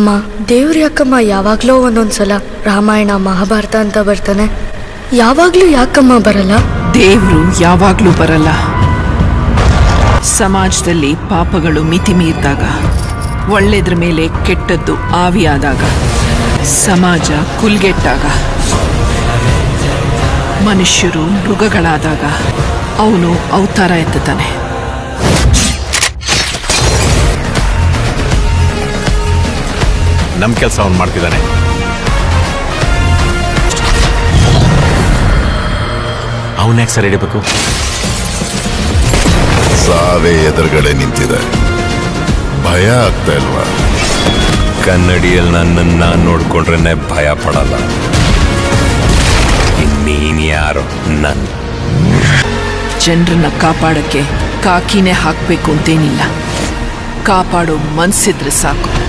ಅಮ್ಮ, ದೇವ್ರ ಯಾಕಮ್ಮ, ಯಾವಾಗ್ಲೋ ಒಂದೊಂದ್ಸಲ ರಾಮಾಯಣ, ಮಹಾಭಾರತ ಅಂತ ಬರ್ತಾನೆ. ಯಾವಾಗ್ಲೂ ಯಾಕಮ್ಮ ಬರಲ್ಲ? ದೇವ್ರು ಯಾವಾಗ್ಲೂ ಬರಲ್ಲ. ಸಮಾಜದಲ್ಲಿ ಪಾಪಗಳು ಮಿತಿ ಮೀರಿದಾಗ ಒಳ್ಳೆದ್ರ ಮೇಲೆ ಕೆಟ್ಟದ್ದು ಆವಿಯಾದಾಗ, ಸಮಾಜ ಕುಲ್ಗೆಟ್ಟಾಗ, ಮನುಷ್ಯರು ಮೃಗಗಳಾದಾಗ, ಅವನು ಅವತಾರ ಎತ್ತುತ್ತಾನೆ. ನಮ್ ಕೆಲಸ ಅವ್ನು ಮಾಡ್ತಿದ್ದಾನೆ ಅವನ್ಯಾಕೆ ಸರ್ ಹಿಡಿಬೇಕು? ಸಾವೇ ಎದುರುಗಡೆ ನಿಂತಿದೆ. ಭಯ ಆಗ್ತಾ ಇಲ್ವಾ? ಕನ್ನಡಿಯಲ್ಲಿ ನನ್ನನ್ನು ನಾನು ನೋಡ್ಕೊಂಡ್ರೆ ಭಯ ಪಡಲ್ಲ. ಇನ್ನೀನ್ ಯಾರು? ನನ್. ಜನರನ್ನ ಕಾಪಾಡಕ್ಕೆ ಕಾಕಿನೇ ಹಾಕ್ಬೇಕು ಅಂತೇನಿಲ್ಲ. ಕಾಪಾಡೋ ಮನಸ್ಸಿದ್ರೆ ಸಾಕು.